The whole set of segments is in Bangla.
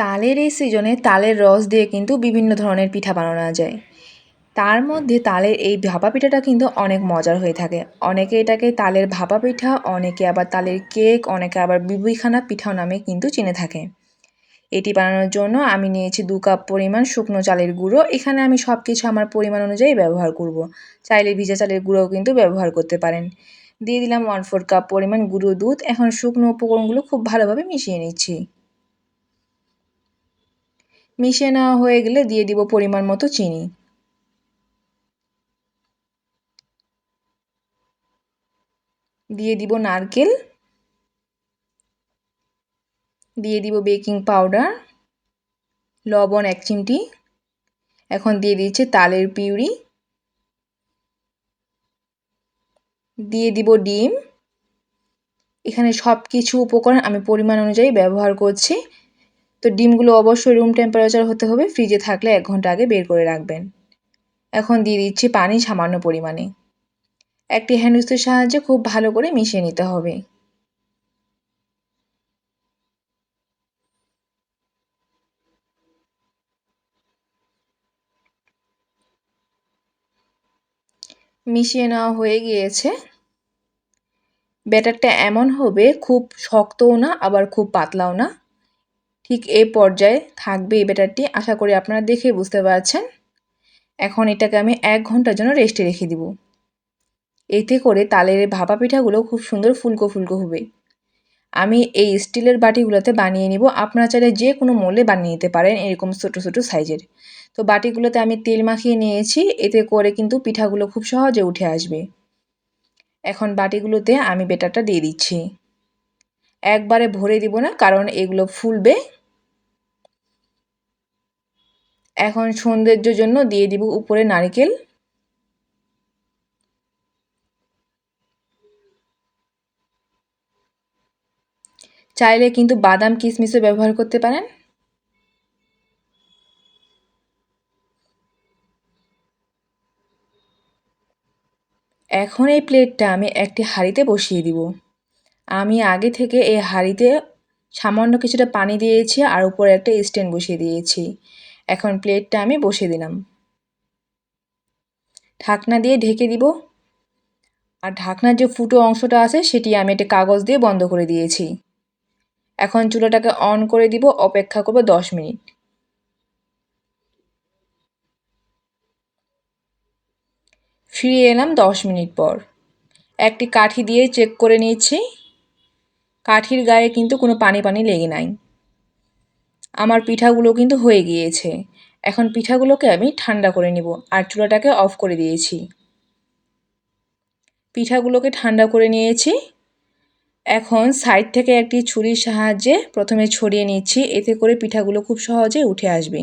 তালের এই সিজনে তালের রস দিয়ে কিন্তু বিভিন্ন ধরনের পিঠা বানানো যায়। তার মধ্যে তালের এই ভাপা পিঠাটা কিন্তু অনেক মজার হয়ে থাকে। অনেকে এটাকে তালের ভাপা পিঠা, অনেকে আবার তালের কেক, অনেকে আবার বিবুইখানা পিঠাও নামে কিন্তু চিনে থাকে। এটি বানানোর জন্য আমি নিয়েছি দু কাপ পরিমাণ শুকনো চালের গুঁড়ো। এখানে আমি সব কিছু আমার পরিমাণ অনুযায়ী ব্যবহার করব। চাইলে ভিজা চালের গুঁড়োও কিন্তু ব্যবহার করতে পারেন। দিয়ে দিলাম ওয়ান ফোর কাপ পরিমাণ গুঁড়ো দুধ। এখন শুকনো উপকরণগুলো খুব ভালোভাবে মিশিয়ে নিচ্ছি। মিশিয়ে নেওয়া হয়ে গেলে দিয়ে দিব পরিমাণ মতো চিনি। দিয়ে দিব নারকেল। দিয়ে দিব বেকিং পাউডার, লবণ এক চিমটি। এখন দিয়ে দিচ্ছে তালের পিউরি। দিয়ে দিব ডিম। এখানে সব কিছু উপকরণ আমি পরিমাণ অনুযায়ী ব্যবহার করছি। তো ডিমগুলো অবশ্যই রুম টেম্পারেচার হতে হবে। ফ্রিজে থাকলে এক ঘণ্টা আগে বের করে রাখবেন। এখন দিয়ে দিচ্ছি পানি সামান্য পরিমাণে। একটি হ্যান্ডউইচের সাহায্যে খুব ভালো করে মিশিয়ে নিতে হবে। মিশিয়ে নেওয়া হয়ে গিয়েছে। ব্যাটারটা এমন হবে, খুব শক্তও না, আবার খুব পাতলাও না। ঠিক এই পর্যায়ে থাকবে এই ব্যাটারটি। আশা করি আপনারা দেখে বুঝতে পারছেন। এখন এটাকে আমি এক ঘণ্টার জন্য রেস্টে রেখে দিব। এতে করে তালের ভাপা পিঠাগুলো খুব সুন্দর ফুলকো ফুলকো হবে। আমি এই স্টিলের বাটিগুলোতে বানিয়ে নিব। আপনারা চাইলে যে কোনো মোলে বানিয়ে নিতে পারেন এরকম ছোটো ছোটো সাইজের। তো বাটিগুলোতে আমি তেল মাখিয়ে নিয়েছি। এতে করে কিন্তু পিঠাগুলো খুব সহজে উঠে আসবে। এখন বাটিগুলোতে আমি বেটারটা দিয়ে দিচ্ছি। একবারে ভরে দিব না, কারণ এগুলো ফুলবে। এখন সৌন্দর্যের জন্য দিয়ে দিব উপরে নারকেল। চাইলে কিন্তু বাদাম কিশমিশও ব্যবহার করতে পারেন। এখন এই প্লেটটা আমি একটি হাঁড়িতে বসিয়ে দিব। আমি আগে থেকে এই হাঁড়িতে সামান্য কিছুটা পানি দিয়েছি আর উপরে একটা স্ট্যান্ড বসিয়ে দিয়েছি। এখন প্লেটটা আমি বসিয়ে দিলাম। ঢাকনা দিয়ে ঢেকে দিব। আর ঢাকনার যে ফুটো অংশটা আছে, সেটি আমি একটা কাগজ দিয়ে বন্ধ করে দিয়েছি। এখন চুলাটাকে অন করে দিব, অপেক্ষা করব দশ মিনিট। ফিরে এলাম দশ মিনিট পর। একটি কাঠি দিয়ে চেক করে নিয়েছি কাঠির গায়ে কিন্তু কোনো পানি পানি লেগে নাই। আমার পিঠাগুলো কিন্তু হয়ে গিয়েছে। এখন পিঠাগুলোকে আমি ঠান্ডা করে নিব আর চুলাটাকে অফ করে দিয়েছি। পিঠাগুলোকে ঠান্ডা করে নিয়েছি। এখন সাইড থেকে একটি ছুরির সাহায্যে প্রথমে ছড়িয়ে নিচ্ছি, এতে করে পিঠাগুলো খুব সহজে উঠে আসবে।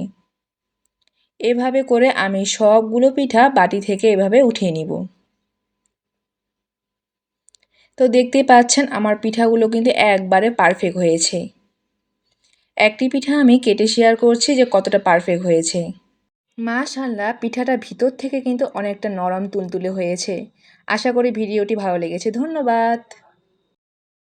এভাবে করে আমি সবগুলো পিঠা বাটি থেকে এভাবে উঠিয়ে নিব। তো দেখতেই পাচ্ছেন, আমার পিঠাগুলো কিন্তু একবারে পারফেক্ট হয়েছে। একটি পিঠা আমি কেটে শেয়ার করছি যে কতটা পারফেক্ট হয়েছে। মাশাল্লাহ পিঠাটা ভিতর থেকে কিন্তু অনেকটা নরম তুলতুলে হয়েছে। আশা করি ভিডিওটি ভালো লেগেছে। ধন্যবাদ।